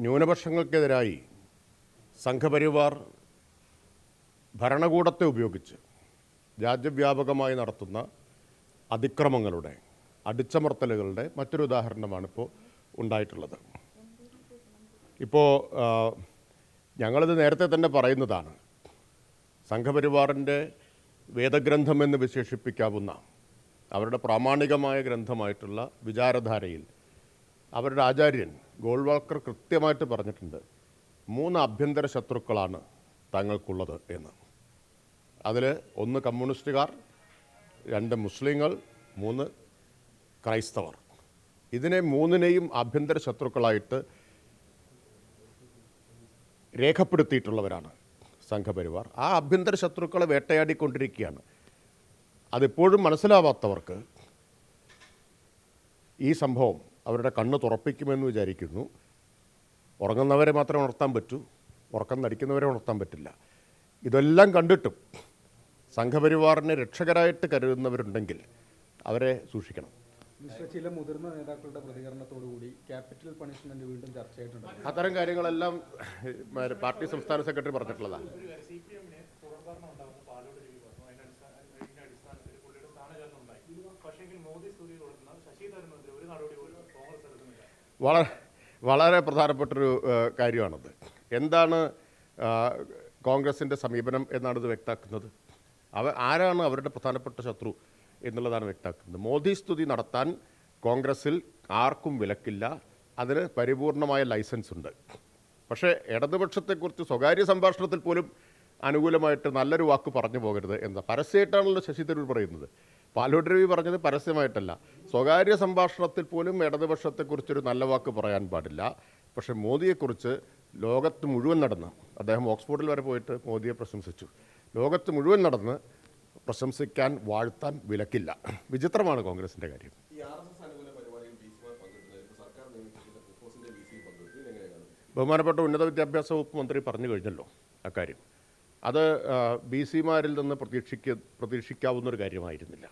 ന്യൂനപക്ഷങ്ങൾക്കെതിരായി സംഘപരിവാർ ഭരണകൂടത്തെ ഉപയോഗിച്ച് രാജ്യവ്യാപകമായി നടത്തുന്ന അതിക്രമങ്ങളുടെ അടിച്ചമർത്തലുകളുടെ മറ്റൊരു ഉദാഹരണമാണ് ഇപ്പോൾ ഉണ്ടായിട്ടുള്ളത് ഇപ്പോൾ ഞങ്ങളിത് നേരത്തെ തന്നെ പറയുന്നതാണ്. സംഘപരിവാറിന്റെ വേദഗ്രന്ഥം എന്ന് വിശേഷിപ്പിക്കാവുന്ന അവരുടെ പ്രാമാണികമായ ഗ്രന്ഥമായിട്ടുള്ള വിചാരധാരയിൽ അവരുടെ ആചാര്യൻ ഗോൾവാൾക്കർ കൃത്യമായിട്ട് പറഞ്ഞിട്ടുണ്ട് മൂന്ന് ആഭ്യന്തര ശത്രുക്കളാണ് തങ്ങൾക്കുള്ളത് എന്ന്. അതിൽ ഒന്ന് കമ്മ്യൂണിസ്റ്റുകാർ രണ്ട് മുസ്ലിങ്ങൾ മൂന്ന് ക്രൈസ്തവർ. ഇതിനെ മൂന്നിനെയും ആഭ്യന്തര ശത്രുക്കളായിട്ട് രേഖപ്പെടുത്തിയിട്ടുള്ളവരാണ് സംഘപരിവാർ. ആ ആഭ്യന്തര ശത്രുക്കളെ വേട്ടയാടിക്കൊണ്ടിരിക്കുകയാണ്. അതിപ്പോഴും മനസ്സിലാവാത്തവർക്ക് ഈ സംഭവം അവരുടെ കണ്ണ് തുറപ്പിക്കുമെന്ന് വിചാരിക്കുന്നു. ഉറങ്ങുന്നവരെ മാത്രമേ ഉണർത്താൻ പറ്റൂ. ഉറക്കം നടിക്കുന്നവരെ ഉണർത്താൻ പറ്റില്ല. ഇതെല്ലാം കണ്ടിട്ടും സംഘപരിവാറിനെ രക്ഷകരായിട്ട് കരുതുന്നവരുണ്ടെങ്കിൽ അവരെ സൂക്ഷിക്കണം. ചില മുതിർന്ന നേതാക്കളുടെ പ്രതികരണത്തോടുകൂടി ക്യാപിറ്റൽ പണിഷ്മെന്റ് വീണ്ടും ചർച്ചയായിട്ടുണ്ട് അത്തരം കാര്യങ്ങളെല്ലാം പാർട്ടി സംസ്ഥാന സെക്രട്ടറി പറഞ്ഞിട്ടുള്ളതാണ് വളരെ വളരെ പ്രധാനപ്പെട്ടൊരു കാര്യമാണത്. എന്താണ് കോൺഗ്രസിന്റെ സമീപനം എന്നാണ് ഇത് വ്യക്തമാക്കുന്നത്? അവ ആരാണ് അവരുടെ പ്രധാനപ്പെട്ട ശത്രു എന്നുള്ളതാണ് വ്യക്താക്കുന്നത് മോദി സ്തുതി നടത്താൻ കോൺഗ്രസിൽ ആർക്കും വിലക്കില്ല. അതിന് പരിപൂർണമായ ലൈസൻസ് ഉണ്ട്. പക്ഷേ ഇടതുപക്ഷത്തെക്കുറിച്ച് സ്വകാര്യ സംഭാഷണത്തിൽ പോലും അനുകൂലമായിട്ട് നല്ലൊരു വാക്ക് പറഞ്ഞു പോകരുത് എന്താ പരസ്യമായിട്ടാണല്ലോ ശശി തരൂർ പറയുന്നത്. പാലോട്ട് രവി പറഞ്ഞത് പരസ്യമായിട്ടല്ല. സ്വകാര്യ സംഭാഷണത്തിൽ പോലും ഇടതുപക്ഷത്തെക്കുറിച്ചൊരു നല്ല വാക്ക് പറയാൻ പാടില്ല. പക്ഷേ മോദിയെക്കുറിച്ച് ലോകത്ത് മുഴുവൻ നടന്ന് അദ്ദേഹം ഓക്സ്ഫോർഡിൽ വരെ പോയിട്ട് മോദിയെ പ്രശംസിച്ചു. ലോകത്ത് മുഴുവൻ നടന്ന് പ്രശംസിക്കാൻ വാഴ്ത്താൻ വിലക്കില്ല. വിചിത്രമാണ് കോൺഗ്രസിന്റെ കാര്യം. ബഹുമാനപ്പെട്ട ഉന്നത വിദ്യാഭ്യാസ വകുപ്പ് മന്ത്രി പറഞ്ഞു കഴിഞ്ഞല്ലോ അക്കാര്യം അത് ബി സിമാരിൽ നിന്ന് പ്രതീക്ഷിക്ക പ്രതീക്ഷിക്കാവുന്നൊരു കാര്യമായിരുന്നില്ല.